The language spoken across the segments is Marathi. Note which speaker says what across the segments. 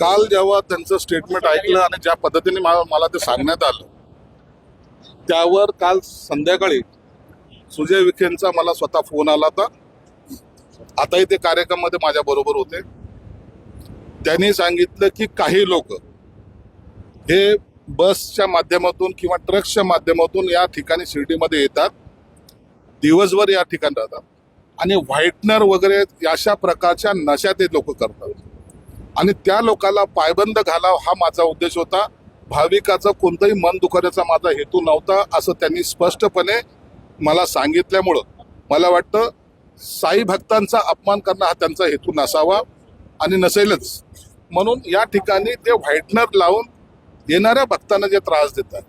Speaker 1: काल जेव्हा त्यांचं स्टेटमेंट ऐकलं आणि ज्या पद्धतीने मला ते सांगण्यात आलं त्यावर काल संध्याकाळी सुजय विखेंचा मला स्वतः फोन आला होता. आताही ते कार्यक्रमामध्ये माझ्या बरोबर होते. त्यांनी सांगितलं की काही लोक हे बसच्या माध्यमातून किंवा ट्रक्सच्या माध्यमातून या ठिकाणी शिर्डीमध्ये येतात दिवसभर या ठिकाणी राहतात आणि व्हाईटनर वगैरे अशा प्रकारच्या नशा ते लोक करतात. आणि त्या लोकाला पायबंद घालाव हा माझा उद्देश होता. भाविकाचं कोणतंही मन दुखवण्याचा माझा हेतू नव्हता असं त्यांनी स्पष्टपणे मला सांगितल्यामुळं. मला वाटतं साई भक्तांचा अपमान करणं हा त्यांचा हेतू नसावा आणि नसेलच. म्हणून या ठिकाणी ते व्हाईटनर लावून येणाऱ्या भक्तांना जे त्रास देतात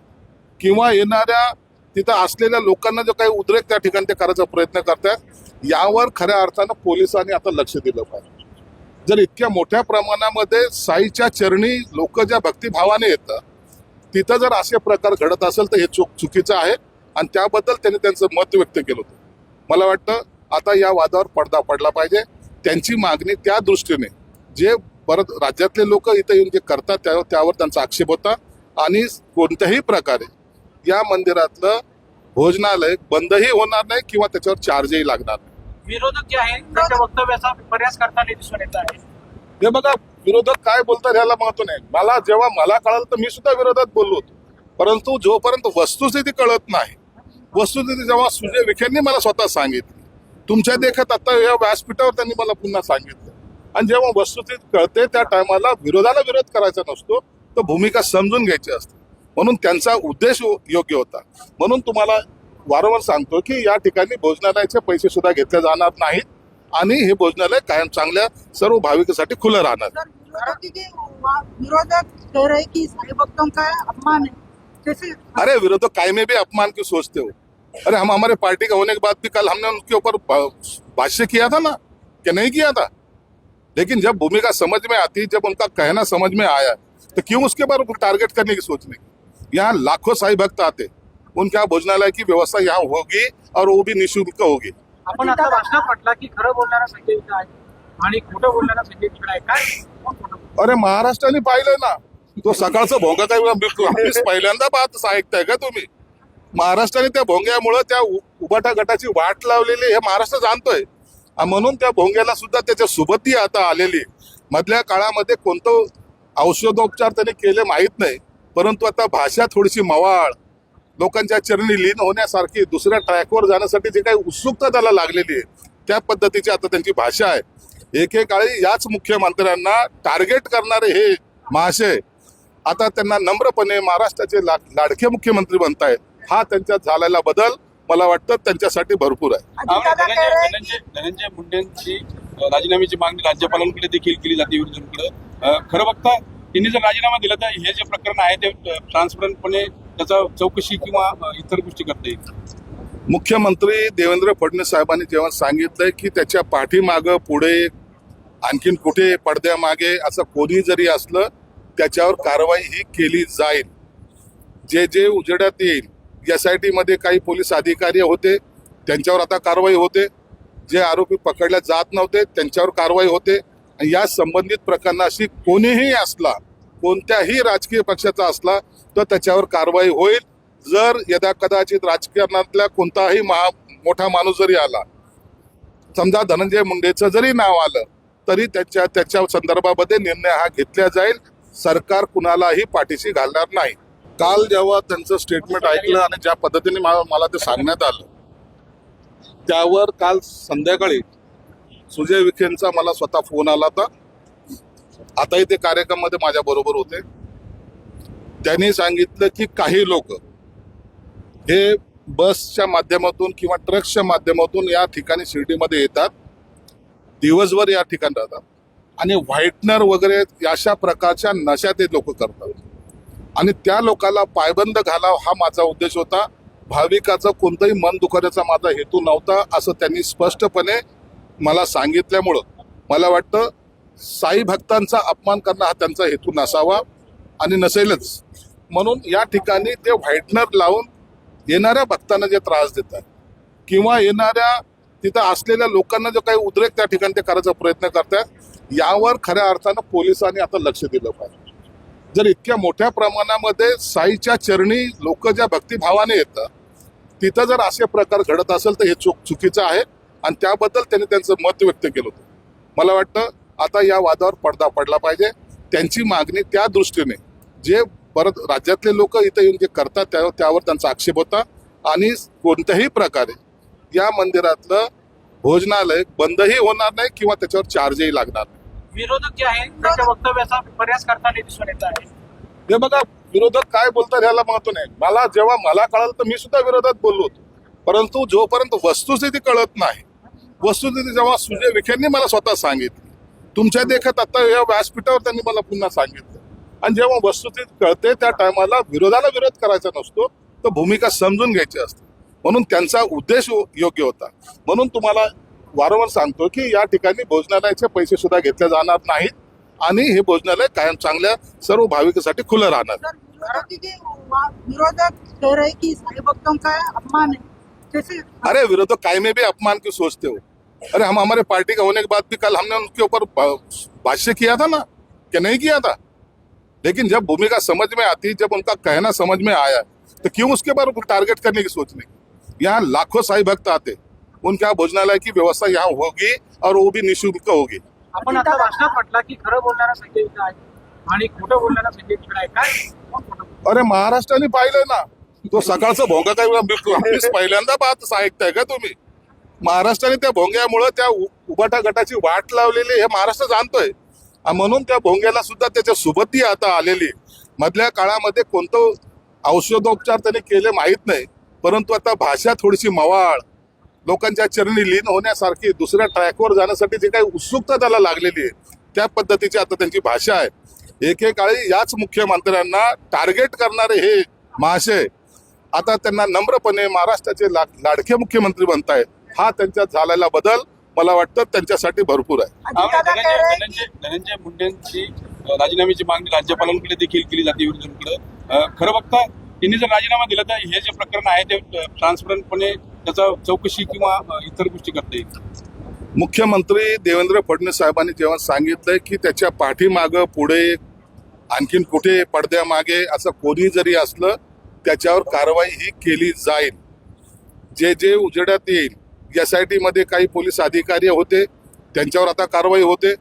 Speaker 1: किंवा येणाऱ्या तिथं असलेल्या लोकांना जो काही उद्रेक त्या ठिकाणी ते करायचा प्रयत्न करतात यावर खऱ्या अर्थानं पोलिसांनी आता लक्ष दिलं पाहिजे. जर इतक्या मोठ्या प्रमाणामध्ये साईच्या चरणी लोक ज्या भक्तिभावाने येतात तिथं जर असे प्रकार घडत असेल तर हे चूक चुकीचं आहे. आणि त्याबद्दल त्यांनी त्यांचं मत व्यक्त केलं होतं. मला वाटतं आता या वादावर पडदा पडला पाहिजे. त्यांची मागणी त्या दृष्टीने जे परत राज्यातले लोक इथं येऊन जे करतात त्या त्यावर त्यांचा आक्षेप होता. आणि कोणत्याही प्रकारे या मंदिरातलं भोजनालय बंदही होणार नाही किंवा त्याच्यावर चार्जही लागणार नाही.
Speaker 2: विरोधक जे आहेत त्यांच्या वक्तव्याचा बऱ्याच करताना दिसून येत आहे.
Speaker 1: हे बघा विरोधक काय बोलतात ह्याला महत्त्व नाही. मला जेव्हा मला कळलं तर मी सुद्धा विरोधात बोललो होतो. परंतु जोपर्यंत वस्तुस्थिती कळत नाही वस्तुस्थिती जेव्हा सुजय विखेंनी मला स्वतः सांगितली तुमच्या देखत आता या व्यासपीठावर त्यांनी मला पुन्हा सांगितलं. आणि जेव्हा वस्तुस्थिती कळते त्या टायमाला विरोधाला विरोध करायचा नसतो तर भूमिका समजून घ्यायची असते. म्हणून त्यांचा उद्देश योग्य होता. म्हणून तुम्हाला वारंवार सांगतो की या ठिकाणी भोजनालयाचे पैसे सुद्धा घेतले जाणार नाहीत आणि हे भोजनालय कायम चांगल्या सर्व भाविकासाठी खुलं राहणार.
Speaker 3: के कि का है?
Speaker 1: अरे विरोधक काय में भी अपमान क्यों सोचते हो? अरे हम हमारे पार्टी का होने के बाद भी कल हमने उनके ऊपर भाष्य किया था ना कि नहीं किया था? लेकिन जब भूमिका समझ में आती जब उनका कहना समझ में आया तो क्यों उसके बाद टारगेट करने की सोचने की? यहाँ लाखों साई भक्त आते। उनके भोजनालय की व्यवस्था यहाँ होगी और वो भी निशुल्क होगी।
Speaker 2: आपण आता भाषणात म्हटला की खरं बोलणारा संजय आहे आणि खोटं बोलणारा संजय तिकडे आहे. काय? कोण खोटं बोलतं?
Speaker 1: अरे महाराष्ट्राने पाहिलंय ना. तो सकाळचा भोंगा काय मीच पहिल्यांदा बात ऐकताय का तुम्ही? महाराष्ट्राने त्या भोंग्यामुळं त्या उ- उबाटा गटाची वाट लावलेली हे महाराष्ट्र जाणतोय. आणि म्हणून त्या भोंग्याला सुद्धा त्याच्या सुबत्ती आता आलेली. आहे. मधल्या काळामध्ये कोणतं औषधोपचार त्यांनी केले माहीत नाही. परंतु आता भाषा थोडीशी मवाळ. लोकांच्या चरणी लीन होण्यासारखी दुसऱ्या ट्रॅकवर जाण्यासाठी जी काही उत्सुकता त्याला लागलेली आहे त्या पद्धतीची आता त्यांची भाषा आहे. एकेकाळी याच मुख्यमंत्र्यांना टार्गेट करणारे हे महाशय आता त्यांना नम्रपणे महाराष्ट्राचे ला- लाडके मुख्यमंत्री बनतायत हा त्यांच्यात झालेला बदल मला वाटतं त्यांच्यासाठी भरपूर आहे.
Speaker 3: हैं
Speaker 4: धनंजय धनंजय मुंडेंची राजीनाम्याची मागणी राज्यपालांकडे देखील केली जाते विरोधकांकडे. खरं बघता त्यांनी जर राजीनामा दिला तर हे जे प्रकरण आहे ते ट्रान्सपरंटपणे त्याचा चौकशी किंवा इतर गोष्टी करता येईल?
Speaker 1: मुख्यमंत्री देवेंद्र फडणवीस साहेबांनी जेव्हा सांगितलंय की त्याच्या पाठीमागं पुढे आणखीन कुठे पडद्यामागे असं कोणी जरी असलं त्याच्यावर कारवाई ही केली जाईल. जे जे उजेडात येईल एस आय टीमध्ये काही पोलीस अधिकारी होते त्यांच्यावर आता कारवाई होते. जे आरोपी पकडल्या जात नव्हते त्यांच्यावर कारवाई होते. आणि या संबंधित प्रकरणाशी कोणीही असला कोणत्याही राजकीय पक्षाचा असला तर त्याच्यावर कारवाई होईल. जर यदा कदाचित राजकारणातल्या कोणताही महा मोठा माणूस जरी आला समजा धनंजय मुंडेचं जरी नाव आलं तरी त्याच्या त्याच्या संदर्भामध्ये निर्णय हा घेतला जाईल. सरकार कुणालाही पाठीशी घालणार नाही. काल जेव्हा त्यांचं स्टेटमेंट ऐकलं आणि ज्या पद्धतीने मला ते सांगण्यात आलं त्यावर काल संध्याकाळी सुजय विखेंचा मला स्वतः फोन आला होता. आताही ते कार्यक्रमामध्ये माझ्या बरोबर होते. त्यांनी सांगितलं की काही लोक हे बसच्या माध्यमातून किंवा ट्रक्सच्या माध्यमातून या ठिकाणी शिर्डीमध्ये येतात दिवसभर या ठिकाणी राहतात आणि व्हाईटनर वगैरे अशा प्रकारच्या नशा ते लोक करतात. आणि त्या लोकाला पायबंद घालाव हा माझा उद्देश होता. भाविकाचं कोणतंही मन दुखवण्याचा माझा हेतू नव्हता असं त्यांनी स्पष्टपणे मला सांगितल्यामुळं मला वाटतं साई भक्तांचा अपमान करणं हा त्यांचा हेतू नसावा. आणि नसेलच. म्हणून या ठिकाणी ते व्हाईटनर लावून येणाऱ्या भक्तांना जे त्रास देतात किंवा येणाऱ्या तिथं असलेल्या लोकांना जो काही उद्रेक त्या ठिकाणी ते करायचा प्रयत्न करतात यावर खऱ्या अर्थानं पोलिसांनी आता लक्ष दिलं पाहिजे. जर इतक्या मोठ्या प्रमाणामध्ये साईच्या चरणी लोक ज्या भक्तिभावाने येतात तिथं जर असे प्रकार घडत असेल तर हे चुक चुकीचं आहे आणि त्याबद्दल त्यांनी त्यांचं मत व्यक्त केलं होतं. मला वाटतं आता या वादावर पडदा पडला पाहिजे. त्यांची मागणी त्या दृष्टीने जे परत राज्यातले लोक इथं येऊन जे करतात त्या त्यावर त्यांचा आक्षेप होता. आणि कोणत्याही प्रकारे या मंदिरातलं भोजनालय बंदही होणार नाही किंवा त्याच्यावर चार्जही लागणार नाही.
Speaker 2: विरोधक जे आहेत त्यांच्या वक्तव्याचा करताना दिसून येत आहे.
Speaker 1: हे बघा विरोधक काय बोलतात ह्याला महत्त्व नाही. मला जेव्हा मला कळालं तर मी सुद्धा विरोधात बोललो होतो. परंतु जोपर्यंत वस्तुस्थिती कळत नाही वस्तुस्थिती जेव्हा सुजय विखेंनी मला स्वतः सांगितली तुमच्या देखत आता या व्यासपीठावर त्यांनी मला पुन्हा सांगितलं. आणि जेव्हा वस्तुस्थिती कळते त्या टायमाला विरोधाला विरोध करायचा नसतो तर भूमिका समजून घ्यायची असते. म्हणून त्यांचा उद्देश योग्य होता. म्हणून तुम्हाला वारंवार सांगतो की या ठिकाणी भोजनालयाचे पैसे सुद्धा घेतले जाणार नाहीत आणि हे भोजनालय कायम चांगल्या सर्व भाविकासाठी खुलं राहणार.
Speaker 3: की कि का है
Speaker 1: अरे विरोधक काय में भी अपमान क्यों सोचते हो. अरे हम हमारे पार्टी का होने के बाद भी कल हमने उनके ऊपर भाष्य किया था ना? क्या नहीं किया था? लेकिन जब भूमिका समझ में आती जब उनका कहना समझ में आया तो क्यों उसके बाद टारगेट करने की सोचने की? यहाँ लाखों साई भक्त आते उनके यहाँ भोजनालय की व्यवस्था यहाँ होगी और वो भी निःशुल्क होगी।
Speaker 2: आपण आता भाषणात म्हटला की खरं बोलणारा संजय आहे आणि खोटं बोलणारा संजय आहे काय?
Speaker 1: अरे महाराष्ट्राने पाहिलंय ना तो सकाळचा भोंगा काय पहिल्यांदा पाहत ऐकताय का तुम्ही? महाराष्ट्राने त्या भोंग्यामुळं त्या उबाटा गटाची वाट लावलेली हे महाराष्ट्र जाणतोय. म्हणून त्या भोंग्याला सुद्धा त्याच्या सुबत्ती आता आलेली मधल्या काळामध्ये कोणतं औषधोपचार त्याने केले माहीत नाही. परंतु आता भाषा थोडीशी मवाळ लोकांच्या चरणी लीन होण्यासारखी दुसऱ्या ट्रॅकवर जाण्यासाठी जी काही उत्सुकता त्याला लागलेली आहे त्या पद्धतीची आता त्यांची भाषा आहे. एकेकाळी याच मुख्यमंत्र्यांना टार्गेट करणारे हे महाशय आता त्यांना नम्रपणे महाराष्ट्राचे ला- लाडके मुख्यमंत्री बनतायत. हा त्यांच्यात झालेला बदल मला वाटतं त्यांच्यासाठी भरपूर आहे.
Speaker 4: धनंजय मुंडेंची राजीनाम्याची मागणी राज्यपालांकडे देखील केली जाते विरोधकांकडे खरं बघता त्यांनी जर राजीनामा दिला तर हे जे प्रकरण आहे ते ट्रान्सपरंटपणे त्याचा चौकशी किंवा इतर गोष्टी करता येईल.
Speaker 1: मुख्यमंत्री देवेंद्र फडणवीस साहेबांनी जेव्हा सांगितलंय की त्याच्या पाठीमागं पुढे आणखीन कुठे पडद्यामागे असं कोणी जरी असलं त्याच्यावर कारवाई ही केली जाईल. जे जे उजेडात येईल एस आय टीमध्ये काही पोलीस अधिकारी होते त्यांच्यावर आता कारवाई होते.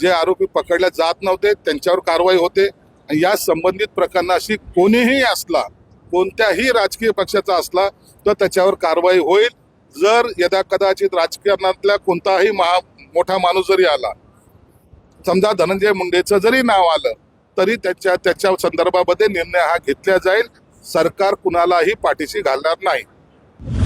Speaker 1: जे आरोपी पकडल्या जात नव्हते त्यांच्यावर कारवाई होते. आणि या संबंधित प्रकरणाशी कोणीही असला कोणत्याही राजकीय पक्षाचा असला तर त्याच्यावर कारवाई होईल. जर यदा कदाचित राजकारणातल्या कोणताही महा मोठा माणूस जरी आला समजा धनंजय मुंडेचं जरी नाव आलं तरी त्याच्या त्याच्या संदर्भामध्ये निर्णय हा घेतला जाईल. सरकार कुणालाही पाठीशी घालणार नाही.